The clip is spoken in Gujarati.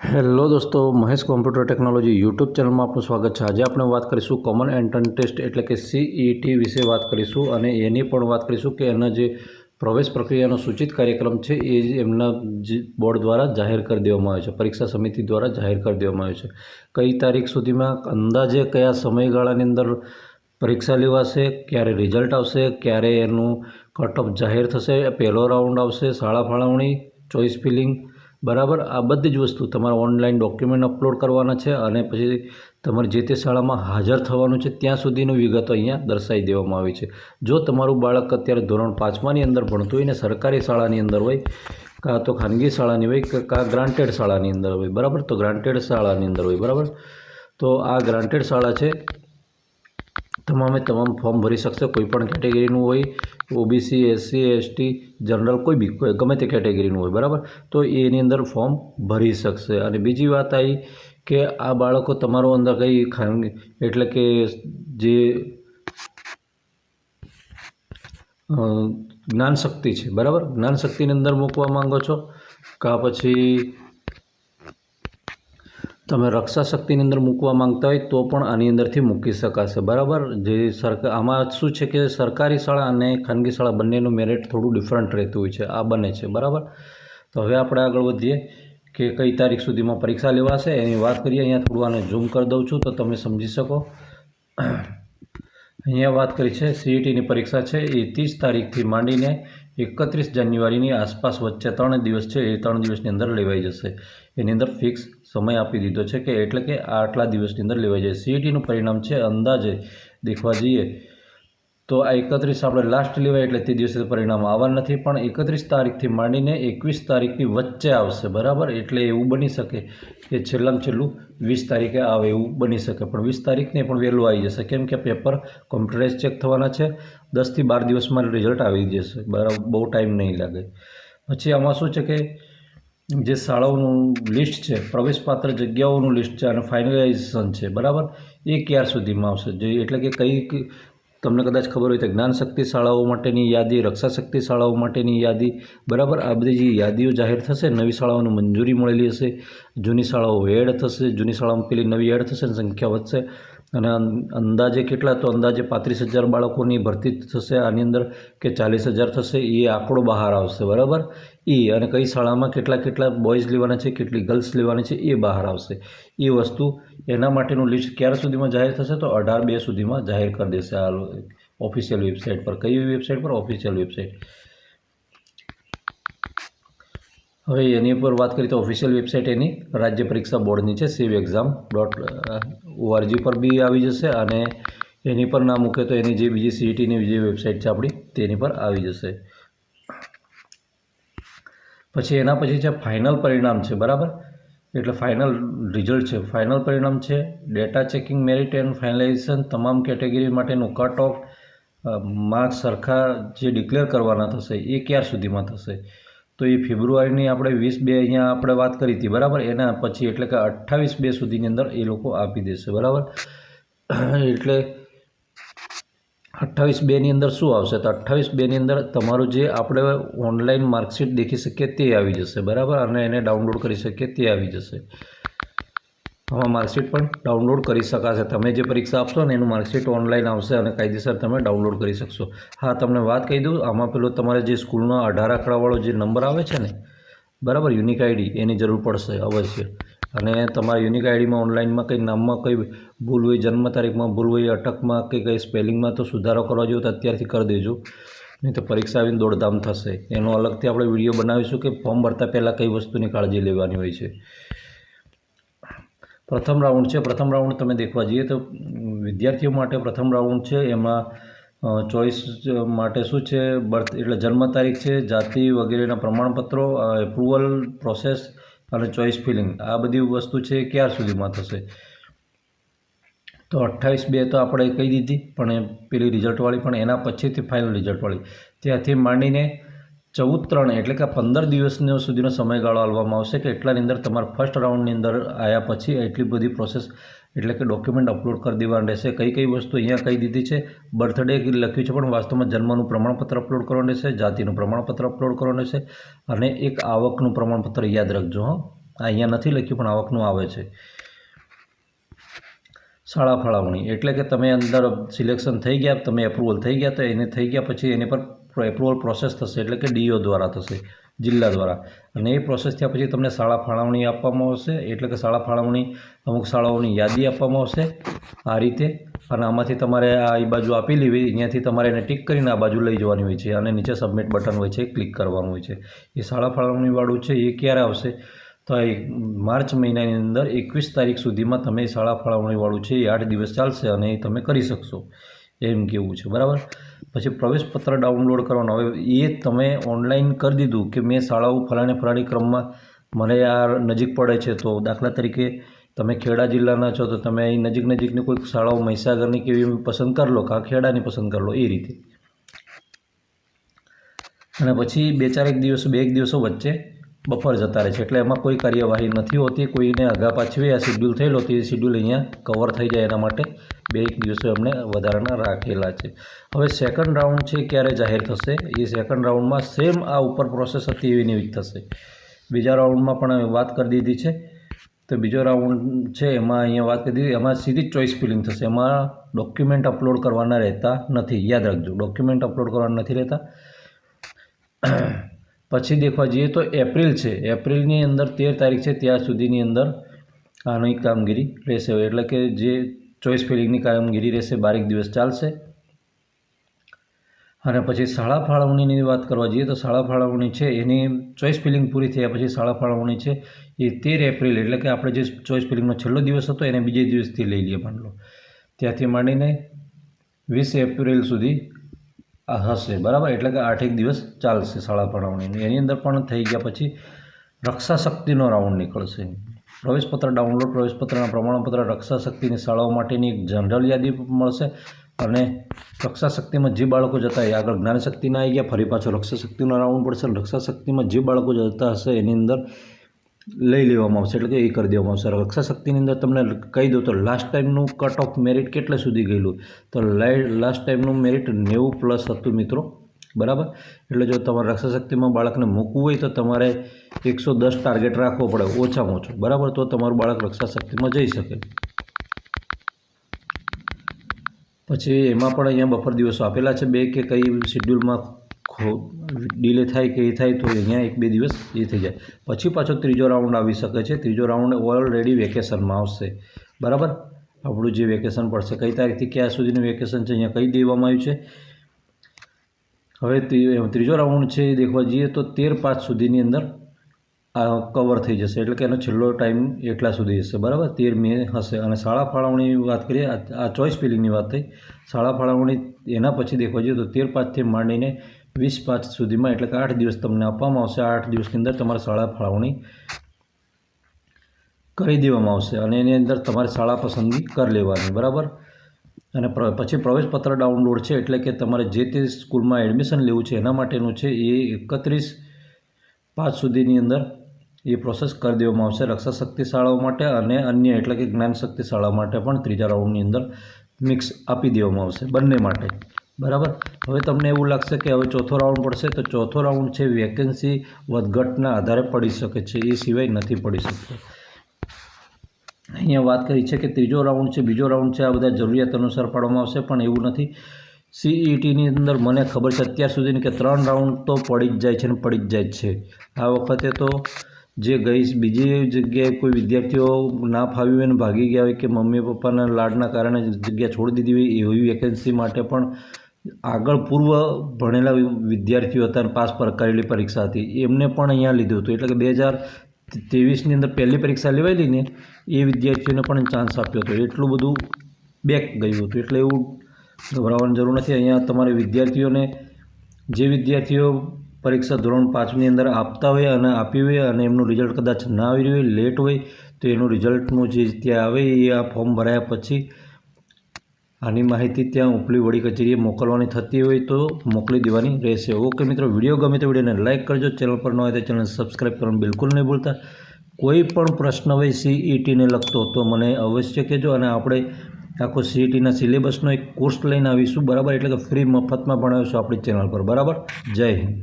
હેલો દોસ્તો, મહેશ કોમ્પ્યુટર ટેકનોલોજી યુટ્યુબ ચેનલમાં આપનું સ્વાગત છે. આજે આપણે વાત કરીશું કોમન એન્ટ્રન્સ ટેસ્ટ એટલે કે સીઈટી વિશે વાત કરીશું અને એની પણ વાત કરીશું કે એના જે પ્રવેશ પ્રક્રિયાનો સૂચિત કાર્યક્રમ છે એ જ એમના બોર્ડ દ્વારા જાહેર કરી દેવામાં આવ્યો છે. પરીક્ષા સમિતિ દ્વારા જાહેર કરી દેવામાં આવ્યો છે. કઈ તારીખ સુધીમાં, અંદાજે કયા સમયગાળાની અંદર પરીક્ષા લેવાશે, ક્યારે રિઝલ્ટ આવશે, ક્યારે એનું કટ ઓફ જાહેર થશે, પહેલો રાઉન્ડ આવશે, શાળા ફાળવણી ચોઇસ ફિલિંગ બરાબર? આ બધી જ વસ્તુ તમારે ઓનલાઈન ડોક્યુમેન્ટ અપલોડ કરવાના છે અને પછી તમારે જે તે શાળામાં હાજર થવાનું છે ત્યાં સુધીનું વિગતો અહીંયા દર્શાવી દેવામાં આવી છે. જો તમારું બાળક અત્યારે ધોરણ પાંચમાની અંદર ભણતું હોય ને સરકારી શાળાની અંદર હોય, કાં તો ખાનગી શાળાની હોય કે કાં ગ્રાન્ટેડ શાળાની અંદર હોય, બરાબર? તો ગ્રાન્ટેડ શાળાની અંદર હોય, બરાબર? તો આ ગ્રાન્ટેડ શાળા છે તમામે તમામ ફોર્મ ભરી શકશે, કોઈ પણ કેટેગરીનું હોય, ઓબીસી, એસસી, એસટી, જનરલ, કોઈ બી ગમે તે કેટેગરીનું હોય, બરાબર? તો એની અંદર ફોર્મ ભરી શકશે. અને બીજી વાત આવી કે આ બાળકો તમારો અંદર કંઈ ખાનગી એટલે કે જે જ્ઞાન શક્તિ છે, બરાબર? જ્ઞાન શક્તિની અંદર મૂકવા માંગો છો, કાં પછી તમે રક્ષા શક્તિની અંદર મૂકવા માંગતા હોય તો પણ આની અંદરથી મૂકી શકાશે. બરાબર? જે સરકાર આમાં શું છે કે સરકારી શાળા અને ખાનગી શાળા બંનેનું મેરિટ થોડું ડિફરન્ટ રહેતું હોય છે. આ બને છે. બરાબર? તો હવે આપણે આગળ વધીએ કે કઈ તારીખ સુધીમાં પરીક્ષા લેવાશે. એની વાત કરીએ. અહીંયા થોડું આને ઝૂમ કરી દઉં છું તો તમે સમજી શકો. અહીંયા વાત કરી છે. સીઈટીની પરીક્ષા છે. એ ત્રીસ તારીખથી માંડીને એકત્રીસ જાન્યુઆરીની આસપાસ વચ્ચે ત્રણ દિવસ છે, એ ત્રણ દિવસની અંદર લેવાઈ જશે. એની અંદર ફિક્સ સમય આપી દીધો છે કે એટલે કે આટલા દિવસની અંદર લેવાઈ જાય. સીઈટીનું પરિણામ છે અંદાજે, દેખવા જઈએ તો આ એકત્રીસ આપણે લાસ્ટ લેવાય એટલે તે દિવસે પરિણામ આવવા નથી, પણ એકત્રીસ તારીખથી માંડીને એકવીસ તારીખની વચ્ચે આવશે, બરાબર? એટલે એવું બની શકે કે છેલ્લામાં છેલ્લું વીસ તારીખે આવે એવું બની શકે. પણ વીસ તારીખને પણ વહેલું આવી જશે. કેમ કે પેપર કોમ્પ્યુટરાઇઝ ચેક થવાના છે, દસથી બાર દિવસમાં રિઝલ્ટ આવી જશે. બરાબર? બહુ ટાઈમ નહીં લાગે. પછી આમાં શું છે કે જે શાળાઓનું લિસ્ટ છે, પ્રવેશપાત્ર જગ્યાઓનું લિસ્ટ છે અને ફાઇનલાઇઝેશન છે, બરાબર? એ ક્યાર સુધીમાં આવશે? જે એટલે કે કઈ તમને કદાચ ખબર હોય તો જ્ઞાન શક્તિ શાળાઓ માટેની યાદી, રક્ષા શક્તિ શાળાઓ માટેની યાદી, બરાબર? આ બધી જે યાદીઓ જાહેર થશે, નવી શાળાઓને મંજૂરી મળેલી હશે, જૂની શાળાઓ એડ થશે, જૂની શાળામાં પેલી નવી એડ થશે અને સંખ્યા વધશે. અને અંદાજે કેટલા? તો અંદાજે પાંત્રીસ હજાર બાળકોની ભરતી થશે, આની અંદર કે ચાલીસ હજાર થશે, એ આંકડો બહાર આવશે, બરાબર? એ અને કઈ શાળામાં કેટલા કેટલા બોયઝ લેવાના છે, કેટલી ગર્લ્સ લેવાની છે, એ બહાર આવશે. એ વસ્તુ એના માટેનું લિસ્ટ ક્યાર સુધીમાં જાહેર થશે? તો અઢાર બે સુધીમાં જાહેર કરી દેશે આ ઓફિશિયલ વેબસાઇટ પર. કઈ વેબસાઇટ પર? ઓફિશિયલ વેબસાઇટ હવે એની ઉપર વાત કરીએ તો ઓફિશિયલ વેબસાઇટ એની રાજ્ય પરીક્ષા બોર્ડની છે સીવ એક્ઝામ ડોટ ઓઆરજી પર બી આવી જશે અને એની પર ના મૂકે તો એની જે બીજી સીઈટીની જે વેબસાઇટ છે આપણી, તેની પર આવી જશે. પછી એના પછી છે ફાઇનલ પરિણામ છે, બરાબર? એટલે ફાઇનલ રિઝલ્ટ છે. ફાઇનલ પરિણામ છે data checking merit and finalization તમામ કેટેગરી માટેનું કટ ઓફ માર્ક્સ સરખા જે ડિક્લેર કરવાના થશે એ ક્યાર સુધીમાં થશે? તો એ ફેબ્રુઆરીની આપણે વીસ બે અહીંયા આપણે વાત કરી હતી, બરાબર? એના પછી એટલે કે અઠ્ઠાવીસ બે સુધીની અંદર એ લોકો આપી દેશે, બરાબર? એટલે અઠ્ઠાવીસ બેની અંદર શું આવશે? તો અઠ્ઠાવીસ બેની અંદર તમારું જે આપણે ઓનલાઈન માર્કશીટ દેખી શકીએ તે આવી જશે, બરાબર? અને એને ડાઉનલોડ કરી શકીએ તે આવી જશે. આમાં માર્કશીટ પણ ડાઉનલોડ કરી શકાશે. તમે જે પરીક્ષા આપશો ને, એનું માર્કશીટ ઓનલાઈન આવશે અને કાયદેસર તમે ડાઉનલોડ કરી શકશો. હા, તમને વાત કહી દઉં, આમાં પેલો તમારે જે સ્કૂલનો અઢાર આંકડાવાળો જે નંબર આવે છે ને, બરાબર, યુનિક આઈડી, એની જરૂર પડશે અવશ્ય. અને તમારા યુનિક આઈડીમાં ઓનલાઈનમાં કંઈ નામમાં કંઈ ભૂલ હોય, જન્મ તારીખમાં ભૂલ હોય, અટકમાં કે કંઈ સ્પેલિંગમાં, તો સુધારો કરવા જોઈએ, તો અત્યારથી કરી દેજો. નહીં તો પરીક્ષા આવીને દોડધામ થશે. એનો અલગથી આપણે વીડિયો બનાવીશું કે ફોર્મ ભરતા પહેલાં કઈ વસ્તુની કાળજી લેવાની હોય છે. પ્રથમ રાઉન્ડ છે. પ્રથમ રાઉન્ડ તમે દેખવા જઈએ તો વિદ્યાર્થીઓ માટે પ્રથમ રાઉન્ડ છે. એમાં ચોઈસ માટે શું છે? બર્થ એટલે જન્મ તારીખ છે, જાતિ વગેરેના પ્રમાણપત્રો એપ્રુવલ પ્રોસેસ અને ચોઈસ ફિલિંગ. આ બધી વસ્તુ છે એ ક્યાર સુધીમાં થશે? તો અઠ્ઠાવીસ બે તો આપણે કહી દીધી, પણ પેલી રિઝલ્ટવાળી પણ એના પછીથી ફાઇનલ રિઝલ્ટવાળી ત્યાંથી માંડીને ચૌદ ત્રણ એટલે કે પંદર દિવસનો સુધીનો સમયગાળો આપવામાં આવશે કે એટલાની અંદર તમારા ફર્સ્ટ રાઉન્ડની અંદર આવ્યા પછી એટલી બધી પ્રોસેસ એટલે કે ડોક્યુમેન્ટ અપલોડ કરી દેવાનું રહેશે. કઈ કઈ વસ્તુ અહીંયા કહી દીધી છે? બર્થડે લખ્યું છે, પણ વાસ્તવમાં જન્મનું પ્રમાણપત્ર અપલોડ કરવાનું રહેશે, જાતિનું પ્રમાણપત્ર અપલોડ કરવાનું રહેશે અને એક આવકનું પ્રમાણપત્ર યાદ રાખજો, હં. અહીંયા નથી લખ્યું, પણ આવકનું આવે છે. શાળા ફાળવણી એટલે કે તમે અંદર સિલેક્શન થઈ ગયા, તમે એપ્રુવલ થઈ ગયા, તો એને થઈ ગયા પછી એની પર એપ્રુવલ પ્રોસેસ થશે એટલે કે ડીઓ દ્વારા થશે, જિલ્લા દ્વારા. અને એ પ્રોસેસ થયા પછી તમને શાળા ફાળવણી આપવામાં આવશે, એટલે કે શાળા ફાળવણી અમુક શાળાઓની યાદી આપવામાં આવશે આ રીતે. અને આમાંથી તમારે આ એ બાજુ આપેલી હોય અહીંયાથી તમારે એને ટીક કરીને આ બાજુ લઈ જવાની હોય છે, અને નીચે સબમિટ બટન હોય છે ક્લિક કરવાનું હોય છે. એ શાળા ફાળવણીવાળું છે, એ ક્યારે આવશે? તો એ માર્ચ મહિનાની અંદર એકવીસ તારીખ સુધીમાં તમે શાળા ફાળવણીવાળું છે, એ આઠ દિવસ ચાલશે અને એ તમે કરી શકશો. એમ કેવું છે, બરાબર? પછી પ્રવેશપત્ર ડાઉનલોડ કરવાનો, હવે એ તમે ઓનલાઈન કરી દીધું કે મેં શાળાઓ ફલાણે ફલાણી ક્રમમાં મને આ નજીક પડે છે, તો દાખલા તરીકે તમે ખેડા જિલ્લાના છો, તો તમે અહીં નજીક નજીકની કોઈક શાળાઓ મહીસાગરની કેવી પસંદ કરી લો, કાં ખેડાની પસંદ કરી લો, એ રીતે. અને પછી બે ચાર એક દિવસો, બે એક દિવસો વચ્ચે બફર જતા રહે છે, એટલે એમાં કોઈ કાર્યવાહી નથી હોતી, કોઈને આગા પાછવી આ શિડ્યુલ થયેલો, તો શિડ્યુલ અહીંયા કવર થઈ જાય એના માટે. બે એક દિવસો અમને વધારાના રાખેલા છે. હવે સેકન્ડ રાઉન્ડ છે, ક્યારે જાહેર થશે? એ સેકન્ડ રાઉન્ડમાં સેમ આ ઉપર પ્રોસેસ હતી એવી નિવિક થશે. બીજા રાઉન્ડમાં પણ વાત કરી દીધી છે. તો બીજો રાઉન્ડ છે, એમાં અહીંયા વાત કરી દીધી. એમાં સીધી ચોઇસ ફિલિંગ થશે. એમાં ડોક્યુમેન્ટ અપલોડ કરવાના રહેતા નથી. યાદ રાખજો ડોક્યુમેન્ટ અપલોડ કરવાના નથી રહેતા. પછી દેખવા જઈએ તો એપ્રિલ છે. એપ્રિલની અંદર તેર તારીખ છે, ત્યાં સુધીની અંદર આની કામગીરી રહેશે. એટલે કે જે ચોઈસ ફિલિંગની કામગીરી રહેશે, બારેક દિવસ ચાલશે. અને પછી શાળા ફાળવણીની વાત કરવા જઈએ તો શાળા ફાળવણી છે, એની ચોઈસ ફિલિંગ પૂરી થયા પછી શાળા ફાળવણી છે, એ તેર એપ્રિલ, એટલે કે આપણે જે ચોઈસ ફિલિંગનો છેલ્લો દિવસ હતો, એને બીજે દિવસથી લઈ લઈએ માની લો. ત્યાંથી માંડીને વીસ એપ્રિલ સુધી આ હશે, બરાબર? એટલે કે આઠેક દિવસ ચાલશે શાળા ફાળવણીની. એની અંદર પણ થઈ ગયા પછી રક્ષા શક્તિનો રાઉન્ડ નીકળશે. પ્રવેશપત્ર ડાઉનલોડ, પ્રવેશપત્રના પ્રમાણપત્ર રક્ષા શક્તિની શાળાઓ માટેની એક જનરલ યાદી મળશે અને રક્ષા શક્તિમાં જે બાળકો જતા એ આગળ જ્ઞાન શક્તિના આવી ગયા. ફરી પાછો રક્ષા શક્તિનો રાઉન્ડ પડશે. અને રક્ષા શક્તિમાં જે બાળકો જતા હશે એની અંદર લઈ લેવામાં આવશે. એટલે કે એ કરી દેવામાં આવશે. રક્ષા શક્તિની અંદર તમને કહી દઉં તો લાસ્ટ ટાઈમનું કટ ઓફ મેરિટ કેટલે સુધી ગયેલું? તો લાસ્ટ ટાઈમનું મેરિટ નેવું પ્લસ હતું મિત્રો. બરાબર? એટલે જો તમારે રક્ષા શક્તિમાં બાળકને મૂકવું હોય તો તમારે એકસો દસ ટાર્ગેટ રાખવો પડે, ઓછામાં ઓછું. બરાબર? તો તમારું બાળક રક્ષા શક્તિમાં જઈ શકે. પછી એમાં પણ અહીંયા બફર દિવસો આપેલા છે. બે કે કઈ શેડ્યુલમાં ડીલે થાય કે એ થાય તો અહીંયા એક બે દિવસ એ થઈ જાય. પછી પાછો ત્રીજો રાઉન્ડ આવી શકે છે. ત્રીજો રાઉન્ડ ઓલરેડી વેકેશનમાં આવશે. બરાબર? આપણું જે વેકેશન પડશે, કઈ તારીખથી ક્યાં સુધીનું વેકેશન છે, અહીંયા કહી દેવામાં આવ્યું છે? હવે ત્રીજો રાઉન્ડ છે એ દેખવા જઈએ તો તેર પાંચ સુધીની અંદર આ કવર થઈ જશે. એટલે કે એનો છેલ્લો ટાઈમ એટલા સુધી હશે. બરાબર? તેર મે હશે. અને શાળા ફાળવણીની વાત કરીએ, આ ચોઈસ ફિલિંગની વાત થઈ. શાળા ફાળવણી એના પછી દેખવા જઈએ તો તેર પાંચથી માંડીને વીસ પાંચ સુધીમાં, એટલે કે આઠ દિવસ તમને આપવામાં આવશે. આઠ દિવસની અંદર તમારે શાળા ફાળવણી કરી દેવામાં આવશે. અને એની અંદર તમારે શાળા પસંદગી કરી લેવાની. બરાબર? અને પછી પ્રવેશપત્ર ડાઉનલોડ છે એટલે કે તમારે જે તે સ્કૂલમાં એડમિશન લેવું છે એના માટેનું છે એ એકત્રીસ પાંચ સુધીની અંદર એ પ્રોસેસ કરી દેવામાં આવશે રક્ષા શક્તિ શાળાઓ માટે અને અન્ય એટલે કે જ્ઞાન શક્તિ શાળા માટે પણ ત્રીજા રાઉન્ડની અંદર મિક્સ આપી દેવામાં આવશે બંને માટે. બરાબર? હવે તમને એવું લાગશે કે હવે ચોથો રાઉન્ડ પડશે, તો ચોથો રાઉન્ડ છે વેકેન્સી વધઘટના આધારે પડી શકે છે, એ સિવાય નથી પડી શકતો. અહીંયા વાત કરી છે કે ત્રીજો રાઉન્ડ છે, બીજો રાઉન્ડ છે, આ બધા જરૂરિયાત અનુસાર પાડવામાં આવશે, પણ એવું નથી. સીઈટીની અંદર મને ખબર છે અત્યાર સુધીની કે ત્રણ રાઉન્ડ તો પડી જ જાય છે ને પડી જ જાય છે. આ વખતે તો જે ગઈ બીજી જગ્યાએ કોઈ વિદ્યાર્થીઓ ના ફાવ્યું હોય ને ભાગી ગયા હોય કે મમ્મી પપ્પાના લાડના કારણે જગ્યા છોડી દીધી હોય, એવી વેકેન્સી માટે પણ આગળ પૂર્વ ભણેલા વિદ્યાર્થીઓ હતા અને પાસ પર કરેલી પરીક્ષા હતી, એમને પણ અહીંયા લીધું હતું. એટલે કે બે હજાર ત્રેવીસની અંદર પહેલી પરીક્ષા લેવાયેલી ને, એ વિદ્યાર્થીઓને પણ ચાન્સ આપ્યો હતો. એટલું બધું બેક ગયું હતું. એટલે એવું ગભરાવાની જરૂર નથી. અહીંયા તમારે વિદ્યાર્થીઓને જે વિદ્યાર્થીઓ પરીક્ષા ધોરણ પાંચની અંદર આપતા હોય અને આપી હોય અને એમનું રિઝલ્ટ કદાચ ના આવી રહ્યું હોય લેટ હોય, તો એનું રિઝલ્ટનું જે ત્યાં આવે એ આ ફોર્મ ભરાયા પછી આની માહિતી ત્યાં ઉપલી વડી કચેરીએ મોકલવાની થતી હોય તો મોકલી દેવાની રહેશે. ઓકે મિત્રો, વીડિયો ગમે તો વિડીયોને લાઇક કરજો. ચેનલ પર ન હોય તો ચેનલ સબસ્ક્રાઈબ કરવાનું બિલકુલ નહીં ભૂલતા. કોઈ પણ પ્રશ્ન હોય સીઈટીને લગતો તો મને અવશ્ય કહેજો અને આપણે આખો સીઈટીના સિલેબસનો એક કોર્સ લઈને આવીશું. બરાબર? એટલે કે ફ્રી મફતમાં ભણાવીશું આપણી ચેનલ પર. બરાબર? જય હિન્દ.